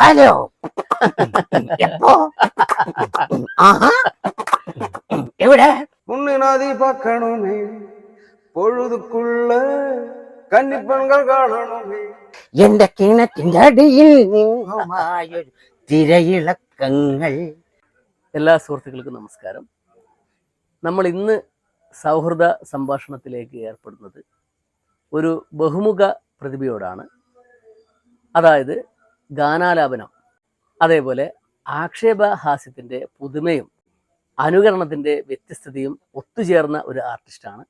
Hello എപ്പോ ആഹാ എവിടെ முன்னினாதி பார்க்கணுமே பொழுதுக்குள்ள கன்னிப்பெண்கள் காணணுமே എന്റെ കിണറ്റിന്റെ അടിയിൽ നിന്നുമായൊരു തിരയിളക്കങ്ങൾ എല്ലാ സുഹൃത്തുക്കൾക്കും നമസ്കാരം നമ്മൾ ഇന്ന് സൗഹൃദ സംഭാഷണത്തിലേക്ക് ഏർപ്പെടുന്നത് ഒരു ബഹുമുഖ പ്രതിഭയോടാണ്. അതായത് ഗാനാലാപനം. അതേപോലെ ആക്ഷേപഹാസ്യത്തിന്റെ പുതുമയും അനുകരണത്തിന്റെ വ്യത്യസ്തതയും ഒത്തുചേർന്ന ഒരു ആർട്ടിസ്റ്റാണ്.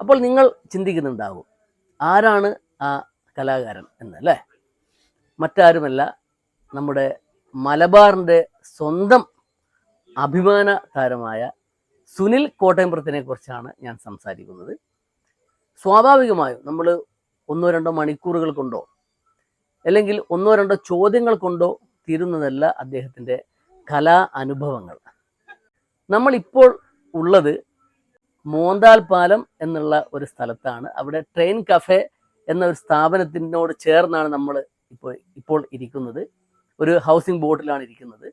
അപ്പോൾ നിങ്ങൾ ചിന്തിക്കുന്നുണ്ടാകും ആരാണ് ആ കലാകാരൻ എന്നല്ലേ മറ്റാരുമല്ല നമ്മുടെ മലബാറിന്റെ സ്വന്തം അഭിമാന താരമായ സുനിൽ കോട്ടയംപുറത്തിനെ കുറിച്ചാണ് ഞാൻ സംസാരിക്കുന്നത്. സ്വാഭാവികമായും നമ്മൾ ഒന്നോ രണ്ടോ മണിക്കൂറുകൾ കൊണ്ടോ അല്ലെങ്കിൽ ഒന്നോ രണ്ടോ ചോദ്യങ്ങൾ കൊണ്ടോ തീരുന്നതല്ല അദ്ദേഹത്തിന്റെ കലാ അനുഭവങ്ങൾ. നമ്മളിപ്പോൾ ഉള്ളത് മോന്താൽ പാലം എന്നുള്ള ഒരു സ്ഥലത്താണ്. അവിടെ ട്രെയിൻ കഫേ എന്ന ഒരു സ്ഥാപനത്തിനോട് ചേർന്നാണ് നമ്മൾ ഇപ്പോൾ ഇപ്പോൾ ഇരിക്കുന്നത്. ഒരു ഹൗസിംഗ് ബോട്ടിലാണ് ഇരിക്കുന്നത്.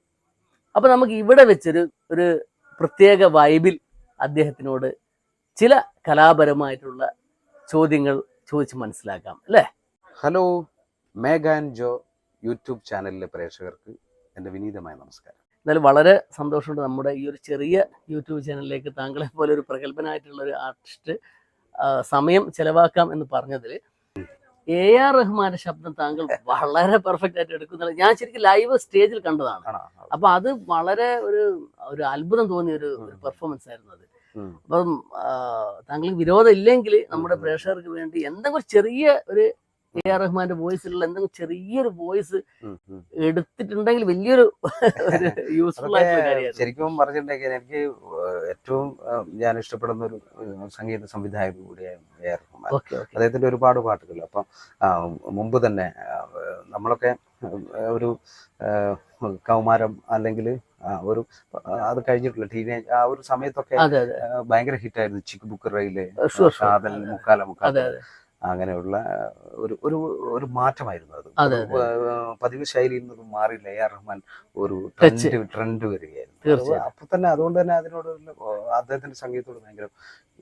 അപ്പോൾ നമുക്ക് ഇവിടെ വെച്ചൊരു ഒരു പ്രത്യേക വൈബിൽ അദ്ദേഹത്തിനോട് ചില കലാപരമായിട്ടുള്ള ചോദ്യങ്ങൾ ചോദിച്ച് മനസ്സിലാക്കാം അല്ലേ? ഹലോ മേഘാൻ ജോ യൂട്യൂബ് ചാനലിലെ പ്രേക്ഷകർക്ക് എന്റെ വിനീതമായ നമസ്കാരം. എന്നാലും വളരെ സന്തോഷമുണ്ട് നമ്മുടെ ഈ ഒരു ചെറിയ യൂട്യൂബ് ചാനലിലേക്ക് താങ്കളെ പോലെ ഒരു പ്രഗത്ഭനായിട്ടുള്ള ഒരു ആർട്ടിസ്റ്റ് സമയം ചെലവാക്കാം എന്ന് പറഞ്ഞതിൽ എ ആർ റഹ്മാന്റെ ശബ്ദം താങ്കൾ വളരെ പെർഫെക്റ്റ് ആയിട്ട് എടുക്കുന്നില്ല ഞാൻ ശരിക്കും ലൈവ് സ്റ്റേജിൽ കണ്ടതാണ്. അപ്പൊ അത് വളരെ ഒരു ഒരു അത്ഭുതം തോന്നിയ ഒരു പെർഫോമൻസ് ആയിരുന്നു അത്. അപ്പം താങ്കൾക്ക് വിരോധം ഇല്ലെങ്കിൽ നമ്മുടെ. പ്രേക്ഷകർക്ക് വേണ്ടി എന്തെങ്കിലും ചെറിയ ഒരു എ ആർ റഹ്മാന്റെ വോയിസിലുള്ള എന്തെങ്കിലും ചെറിയൊരു വോയിസ്. എടുത്തിട്ടുണ്ടെങ്കിൽ വലിയൊരു യൂസ്ഫുൾ ആയിട്ടുള്ള ശരിക്കും പറഞ്ഞിട്ടുണ്ടെങ്കിൽ എനിക്ക് ഏറ്റവും ഞാൻ ഇഷ്ടപ്പെടുന്ന ഒരു സംഗീത സംവിധായകൻ കൂടിയായിരുന്നു എ ആർ റഹ്മാൻ. അദ്ദേഹത്തിന്റെ ഒരുപാട് പാട്ടുകൾ. അപ്പം മുമ്പ് തന്നെ നമ്മളൊക്കെ ഒരു കൗമാരം അല്ലെങ്കിൽ ഒരു അത് കഴിഞ്ഞിട്ടില്ല ടീനേജ് ആ ഒരു സമയത്തൊക്കെ ഭയങ്കര ഹിറ്റായിരുന്നു ചിക്ക് ബുക്ക് റെയിൽ സാധൽ മുക്കാല മുക്കാല അങ്ങനെയുള്ള ഒരു ഒരു ഒരു മാറ്റമായിരുന്നു അത്. പതിവ് ശൈലിയിൽ നിന്നും മാറിയില്ല. എ. ആർ. റഹ്മാൻ ഒരു ട്രെൻഡ് ട്രെൻഡ് വരികയായിരുന്നു. അപ്പൊ തന്നെ അതുകൊണ്ട് തന്നെ അതിനോട് അദ്ദേഹത്തിന്റെ സംഗീതത്തോട് ഭയങ്കര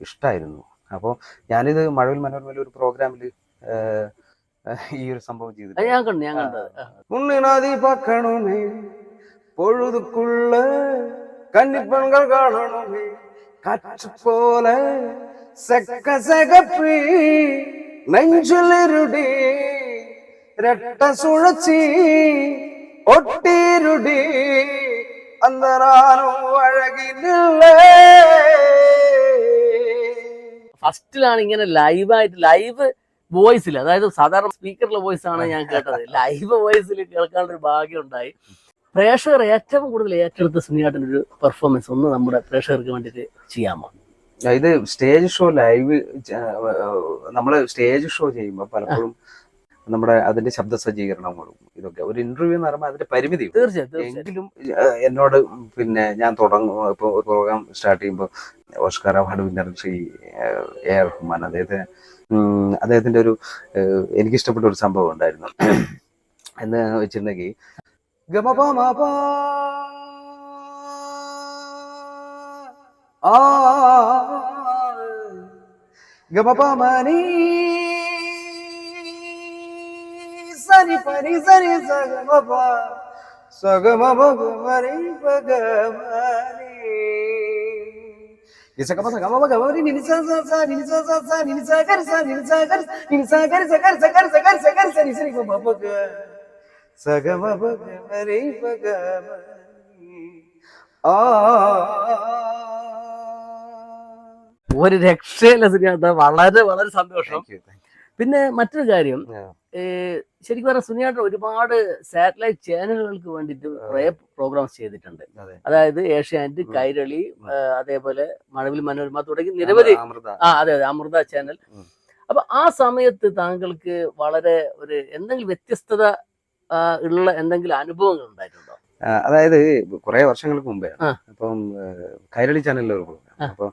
ഇഷ്ടമായിരുന്നു അപ്പോൾ ഞാനിത് മഴവിൽ മനോരമയിൽ ഒരു പ്രോഗ്രാമിൽ ഈ ഒരു സംഭവം ചെയ്തു ഞാൻ കണ്ടു ഞാൻ കണ്ടു பொழுதுக்குள்ள கன்னிப்பெண்கள் காணணுமே காற்று போல செக்க செகப்பி நெஞ்சில் இருடி ரெட்ட சுழற்சி ஒட்டிருடி அந்த நானும் அழகினில்லை ഫസ്റ്റിലാണ് ഇങ്ങനെ ലൈവായിട്ട് ലൈവ് വോയിസിൽ അതായത് സാധാരണ സ്പീക്കറിലെ വോയിസ് ആണ് ഞാൻ കേട്ടത് ലൈവ് വോയിസിൽ കേൾക്കാനുള്ള ഒരു ഭാഗ്യം ഉണ്ടായി പ്രേക്ഷകർ ഏറ്റവും കൂടുതൽ ഏറ്റെടുത്ത സുനിയാട്ടൻ ഒരു പെർഫോമൻസ് ഒന്ന് നമ്മുടെ പ്രേക്ഷകർക്ക് വേണ്ടിയിട്ട് ചെയ്യാമോ? ഇത് സ്റ്റേജ് ഷോ ലൈവ് നമ്മൾ സ്റ്റേജ് ഷോ ചെയ്യുമ്പോൾ പലപ്പോഴും നമ്മുടെ അതിന്റെ ശബ്ദ സജ്ജീകരണങ്ങളും ഇതൊക്കെ ഒരു ഇന്റർവ്യൂ എന്ന് പറയുമ്പോൾ അതിന്റെ പരിമിതി തീർച്ചയായും എങ്കിലും എന്നോട് പിന്നെ ഞാൻ തുടങ്ങും ഇപ്പോൾ ഒരു പ്രോഗ്രാം സ്റ്റാർട്ട് ചെയ്യുമ്പോൾ Oscar award winner Shri A R Rahman അദ്ദേഹത്തെ അദ്ദേഹത്തിന്റെ ഒരു എനിക്ക് ഇഷ്ടപ്പെട്ട ഒരു സംഭവം ഉണ്ടായിരുന്നു. എന്ന് വെച്ചിട്ടുണ്ടെങ്കിൽ Gamapamapa. Gamapamani. Sunny funny, sunny, Sagamapa. Sagamapa, Gamari, Gamari. Isa kama sa kama ba kama ni ni ni sa sa sa ni ni sa sa ni ni sa kar ni ni sa kar ni ni sa kar sa kar sa kar sa kar sa ni ni ko ba ba. Kar ഭഗവരേ ni ആ ഒരു രക്ഷയില്ല സുനിയാട്ട വളരെ വളരെ സന്തോഷം. പിന്നെ മറ്റൊരു കാര്യം. ശരിക്കും പറഞ്ഞാൽ സുനിയാട്ട ഒരുപാട് സാറ്റലൈറ്റ് ചാനലുകൾക്ക് വേണ്ടിയിട്ട് കുറേ പ്രോഗ്രാംസ് ചെയ്തിട്ടുണ്ട്. അതായത് ഏഷ്യാനെറ്റ് കൈരളി അതേപോലെ മഴവിൽ മനോരമ തുടങ്ങി നിരവധി. ആ അതെ അതെ അമൃത ചാനൽ. അപ്പൊ ആ സമയത്ത് താങ്കൾക്ക് വളരെ ഒരു എന്തെങ്കിലും വ്യത്യസ്തത ഉള്ള എന്തെങ്കിലും അനുഭവങ്ങൾ ഉണ്ടായിട്ടുണ്ടോ? അതായത് കുറെ വർഷങ്ങൾക്ക് മുമ്പേ. അപ്പം കൈരളി ചാനലിലെ ഒരു പ്രോഗ്രാം അപ്പൊ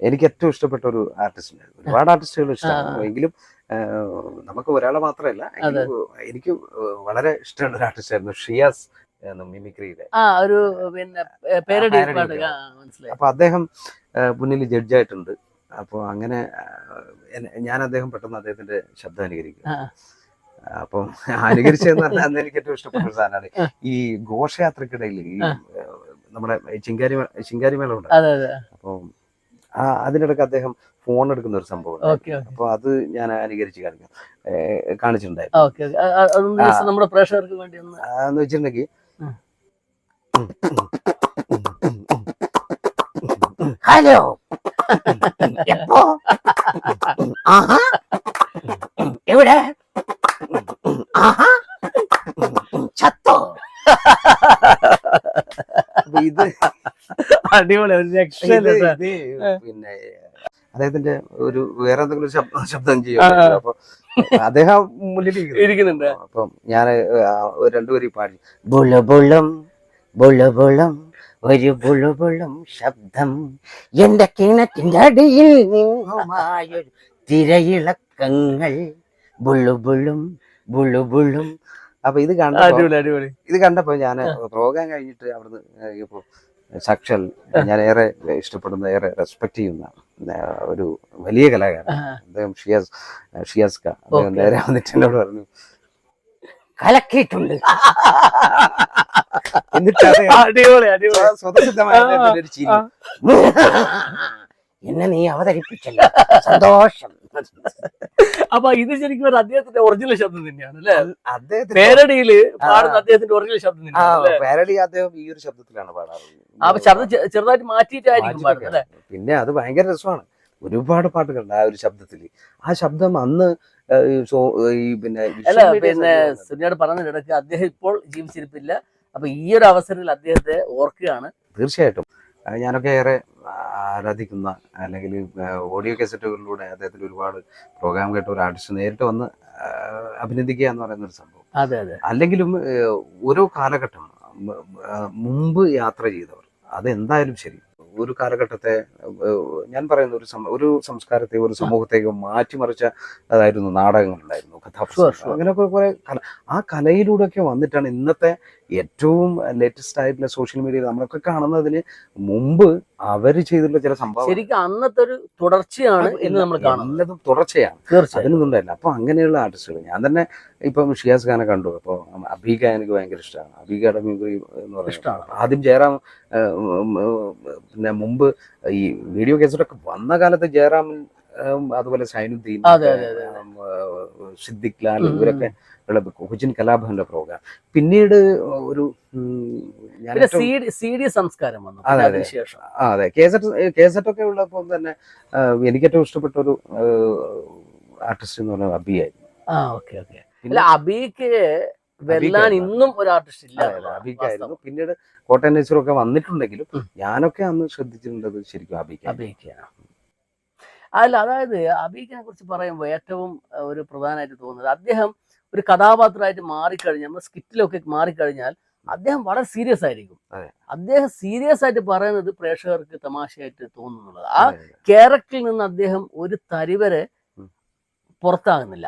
എനിക്ക് ഏറ്റവും ഇഷ്ടപ്പെട്ട ഒരു ആർട്ടിസ്റ്റ് ഉണ്ടായിരുന്നു ഒരുപാട് ആർട്ടിസ്റ്റുകൾ ഇഷ്ടമാണ്. എങ്കിലും നമുക്ക് ഒരാളെ മാത്രമല്ല എനിക്ക് വളരെ ഇഷ്ടമുള്ള ഒരു ആർട്ടിസ്റ്റ് ആയിരുന്നു ഷിയാസ് മിമിക്രിയിലെ ഒരു പിന്നെ. അപ്പൊ അദ്ദേഹം മുന്നിൽ ജഡ്ജായിട്ടുണ്ട് അപ്പോൾ അങ്ങനെ ഞാൻ അദ്ദേഹം പെട്ടെന്ന് അദ്ദേഹത്തിന്റെ ശബ്ദം അനുകരിക്കും. അപ്പം അനുകരിച്ചെന്ന് പറഞ്ഞാൽ അന്ന് എനിക്ക് ഏറ്റവും ഇഷ്ടപ്പെട്ട ഒരു സാധനമാണ്. ഈ ഘോഷയാത്രക്കിടയിൽ ഈ നമ്മുടെ ചിങ്കാരി ചിങ്കാരി മേള ഉണ്ട് അതെ അതെ. അപ്പം ആ അതിനിടയ്ക്ക് അദ്ദേഹം ഫോൺ എടുക്കുന്ന ഒരു സംഭവം അപ്പൊ അത് ഞാൻ അനുകരിച്ച് കാണിക്കാം. കാണിച്ചിട്ടുണ്ടായിരുന്നു. പ്രേക്ഷകർക്ക് വേണ്ടി എന്ന് വെച്ചിട്ടുണ്ടെങ്കിൽ ഹലോ. എപ്പോ? എവിടെ? ചത്തോ. ഇത് അടിപൊളി ഒരു രക്ഷയില്ല പിന്നെ അദ്ദേഹത്തിന്റെ ഒരു വേറെ എന്തെങ്കിലും ശബ്ദം ശബ്ദം. ചെയ്യും അപ്പൊ അദ്ദേഹം മുന്നിൽ ഇരിക്കുന്നുണ്ട്. അപ്പം ഞാൻ രണ്ടുപേരും പാടി ബുളുബുളും ബുളുബുളും ഒരു ബുളുബുളും ശബ്ദം. എന്റെ കിണറ്റിന്റെ അടിയിൽ നിന്നുമായൊരു തിരയിളക്കങ്ങൾ. ബുളുബുളും ബുളുബുളും അപ്പൊ ഇത് കണ്ടപ്പോ അടിപൊളി അടിപൊളി. ഇത് കണ്ടപ്പോ ഞാൻ പ്രോഗ്രാം കഴിഞ്ഞിട്ട് അവിടുന്ന് സക്ഷൽ ഞാൻ ഏറെ ഇഷ്ടപ്പെടുന്ന ഏറെ റെസ്പെക്ട് ചെയ്യുന്ന ഒരു വലിയ കലാകാരൻ. അദ്ദേഹം ഷിയാസ് ഷിയാസ്ക. അദ്ദേഹം നേരെ വന്നിട്ട് എന്നോട് പറഞ്ഞു കലക്കിയിട്ടുണ്ട്. എന്നെ നീ അവതരിപ്പിച്ചല്ലോ. സന്തോഷം. അപ്പൊ ഇത് ശരിക്കും ഒരു അദ്ദേഹത്തിന്റെ ഒറിജിനൽ ശബ്ദം തന്നെയാണ് അല്ലെ? അദ്ദേഹത്തിന്റെ പേരടിയിൽ. പാടുന്ന അദ്ദേഹത്തിന്റെ ഒറിജിനൽ ശബ്ദം തന്നെയാണ് പാരഡി അദ്ദേഹം ഈ ഒരു ശബ്ദത്തിലാണ് പാടാറ്. അപ്പൊ ശബ്ദം ചെറുതായിട്ട് മാറ്റിയിട്ടായിരിക്കും പാടുന്നത്. അല്ലെ? പിന്നെ അത് ഭയങ്കര രസമാണ്. ഒരുപാട് പാട്ടുകളുണ്ട് ആ ഒരു ശബ്ദത്തിൽ. ആ ശബ്ദം അന്ന് ഈ പിന്നെ അല്ല പിന്നെ. സുനിയോട് പറഞ്ഞതിനിടയ്ക്ക് അദ്ദേഹം ഇപ്പോൾ ജീവിച്ചിരിപ്പില്ല. അപ്പൊ ഈ ഒരു അവസരത്തിൽ അദ്ദേഹത്തെ ഓർക്കുകയാണ്. തീർച്ചയായിട്ടും. ഞാനൊക്കെ ഏറെ ആരാധിക്കുന്ന അല്ലെങ്കിൽ ഓഡിയോ കാസറ്റുകളിലൂടെ അദ്ദേഹത്തിന് ഒരുപാട് പ്രോഗ്രാം കേട്ട ഒരു ആർട്ടിസ്റ്റ് നേരിട്ട് വന്ന് അഭിനന്ദിക്കുക എന്ന് പറയുന്ന ഒരു സംഭവം. അതെ അതെ. അല്ലെങ്കിലും ഓരോ കാലഘട്ടം മുമ്പ് യാത്ര ചെയ്തവർ അതെന്തായാലും ശരി. ഒരു കാലഘട്ടത്തെ ഞാൻ പറയുന്ന ഒരു ഒരു സംസ്കാരത്തെ ഒരു സമൂഹത്തേക്ക് മാറ്റിമറിച്ച അതായിരുന്നു നാടകങ്ങളുണ്ടായിരുന്നു ഉണ്ടായിരുന്നു കഥാപ്രസംഗം. അങ്ങനെയൊക്കെ കുറെ കല ആ കലയിലൂടെയൊക്കെ വന്നിട്ടാണ് ഇന്നത്തെ ഏറ്റവും ലേറ്റസ്റ്റ് ആയിട്ടുള്ള സോഷ്യൽ മീഡിയയിൽ നമ്മളൊക്കെ കാണുന്നതിന് മുമ്പ് അവർ ചെയ്തിട്ടുള്ള ചില സംഭവം ശരിക്കും അന്നത്തെ ഒരു തുടർച്ചയാണ് എന്ന് നമ്മൾ കാണുന്നത്. തുടർച്ചയാണ്. അതിനൊന്നുണ്ടായില്ല അപ്പൊ അങ്ങനെയുള്ള ആർട്ടിസ്റ്റുകൾ ഞാൻ തന്നെ ഇപ്പം ഷിയാസ് ഖാനെ കണ്ടു. അപ്പോൾ അബീക എനിക്ക് ഭയങ്കര ഇഷ്ടമാണ്. അബീകയുടെ മ്യൂസിക് എന്ന് ഇഷ്ടമാണ്. പറയുന്നത് ആദ്യം ജയറാം പിന്നെ മുമ്പ് ഈ വീഡിയോ കേസറ്റൊക്കെ വന്ന കാലത്ത് ജയറാമൻ അതുപോലെ സൈനുദ്ദീൻ സിദ്ദിഖ് ലാൽ. ഇവരൊക്കെ ഉള്ള കൊച്ചിൻ കലാഭവന്റെ പ്രോഗ്രാം പിന്നീട് ഒരു സി ഡി സംസ്കാരം വന്നു അതെ, പിന്നെ അതെ. അതിനുശേഷം. അതെ. കേസറ്റ് കേസറ്റ് ഒക്കെ ഉള്ളപ്പോൾ തന്നെ എനിക്ക് ഏറ്റവും ഇഷ്ടപ്പെട്ട ഒരു ആർട്ടിസ്റ്റ് എന്ന് പറഞ്ഞാൽ അബിയായിരുന്നു. ആ ഓക്കെ ഓക്കെ. അല്ല അബിക്ക് വെല്ലാൻ. ഇന്നും ഒരു ആർട്ടിസ്റ്റ് ഇല്ല അഭിക്കായിരുന്നു അബിക്കായിരുന്നു പിന്നീട് കോട്ടയം നൈസറൊക്കെ വന്നിട്ടുണ്ടെങ്കിലും ഉം. ഞാനൊക്കെ അന്ന് ശ്രദ്ധിച്ചിട്ടുണ്ടത് ശരിക്കും അബിക്ക അബിക്കാണ് അല്ല അതായത് അബീഖിനെ കുറിച്ച് പറയുമ്പോൾ ഏറ്റവും ഒരു പ്രധാനമായിട്ട് തോന്നുന്നത് അദ്ദേഹം ഒരു കഥാപാത്രമായിട്ട് മാറിക്കഴിഞ്ഞാൽ നമ്മുടെ സ്കിറ്റിലൊക്കെ മാറിക്കഴിഞ്ഞാൽ അദ്ദേഹം വളരെ സീരിയസ് ആയിരിക്കും. അദ്ദേഹം സീരിയസ് ആയിട്ട് പറയുന്നത് പ്രേക്ഷകർക്ക് തമാശയായിട്ട് തോന്നുന്നുള്ളത്. ആ ക്യാരക്ടറിൽ നിന്ന് അദ്ദേഹം ഒരു തരിവരെ. പുറത്താകുന്നില്ല.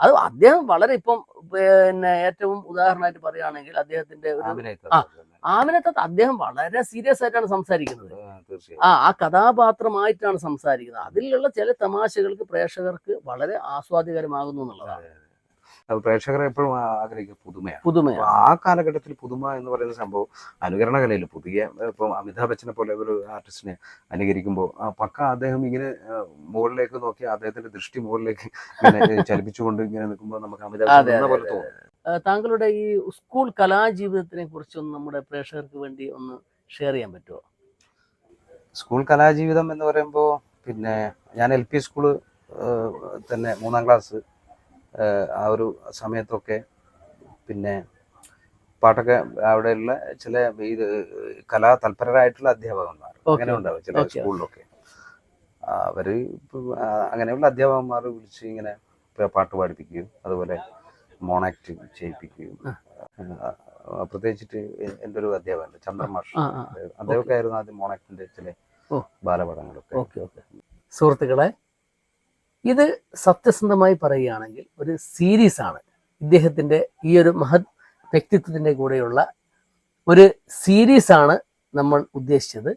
അത് അദ്ദേഹം വളരെ ഇപ്പം പിന്നെ ഏറ്റവും ഉദാഹരണമായിട്ട് പറയുകയാണെങ്കിൽ അദ്ദേഹത്തിന്റെ ഒരു ആമിനത്ത ആ. ആമിനത്തെ അദ്ദേഹം വളരെ സീരിയസ് ആയിട്ടാണ് സംസാരിക്കുന്നത്. ആ ആ കഥാപാത്രമായിട്ടാണ് സംസാരിക്കുന്നത്. അതിലുള്ള ചില തമാശകൾക്ക് പ്രേക്ഷകർക്ക് വളരെ ആസ്വാദ്യകരമാകുന്നു എന്നുള്ളതാണ്. അത് പ്രേക്ഷകരെ എപ്പോഴും ആഗ്രഹിക്കുക പുതുമയാണ്. പുതുമ ആ കാലഘട്ടത്തിൽ പുതുമ എന്ന് പറയുന്ന സംഭവം അനുകരണ കലയിൽ പുതിയ ഇപ്പം അമിതാഭ് ബച്ചനെ പോലെ ഒരു ആർട്ടിസ്റ്റിനെ അനുകരിക്കുമ്പോൾ ആ പക്ക അദ്ദേഹം ഇങ്ങനെ മുകളിലേക്ക് നോക്കി അദ്ദേഹത്തിന്റെ ദൃഷ്ടി മുകളിലേക്ക് ഇങ്ങനെ ചലിപ്പിച്ചുകൊണ്ട് ഇങ്ങനെ നിൽക്കുമ്പോൾ നമുക്ക് അമിതാഭ് ബച്ചൻ പോലെ. തോന്നും. താങ്കളുടെ ഈ സ്കൂൾ കലാജീവിതത്തിനെ കുറിച്ചൊന്ന് നമ്മുടെ പ്രേക്ഷകർക്ക് വേണ്ടി ഒന്ന് ഷെയർ ചെയ്യാൻ പറ്റുമോ? സ്കൂൾ കലാജീവിതം എന്ന് പറയുമ്പോൾ പിന്നെ ഞാൻ എൽ പി സ്കൂൾ തന്നെ മൂന്നാം ക്ലാസ് ആ ഒരു സമയത്തൊക്കെ പിന്നെ പാട്ടൊക്കെ അവിടെയുള്ള ചില ഇത് കലാ തൽപരരായിട്ടുള്ള അധ്യാപകന്മാർ അങ്ങനെ ഉണ്ടാവും ചില. സ്കൂളിലൊക്കെ. അവർ അങ്ങനെയുള്ള അധ്യാപകന്മാർ വിളിച്ച് ഇങ്ങനെ പാട്ട് പാടിപ്പിക്കുകയും അതുപോലെ മോണാക്ട് ചെയ്യിപ്പിക്കുകയും പ്രത്യേകിച്ചിട്ട് എന്റെ ഒരു അധ്യാപകൻ ചന്ദ്രൻ മാഷ് ആ ആ. അദ്ദേഹമൊക്കെ ആയിരുന്നു ആദ്യം മോണാക്ടിന്റെ ചില. ബാലപടങ്ങളൊക്കെ സുഹൃത്തുക്കളെ ഇത് സത്യസന്ധമായി പറയുകയാണെങ്കിൽ ഒരു സീരീസ് ആണ്. ഇദ്ദേഹത്തിന്റെ ഈ ഒരു മഹത് വ്യക്തിത്വത്തിന്റെ കൂടെയുള്ള ഒരു സീരീസ് ആണ് നമ്മൾ ഉദ്ദേശിച്ചത്.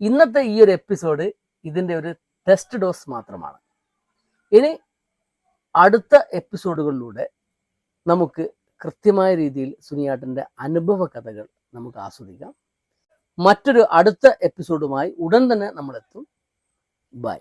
ഇന്നത്തെ ഈ ഒരു എപ്പിസോഡ് ഇതിന്റെ ഒരു ടെസ്റ്റ് ഡോസ് മാത്രമാണ്. ഇനി അടുത്ത എപ്പിസോഡുകളിലൂടെ നമുക്ക് കൃത്യമായ രീതിയിൽ സുനിയാട്ടന്റെ അനുഭവ കഥകൾ നമുക്ക് ആസ്വദിക്കാം. മറ്റൊരു അടുത്ത എപ്പിസോഡുമായി ഉടൻ തന്നെ നമ്മളെത്തും. ബൈ